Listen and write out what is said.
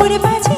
করে বাজ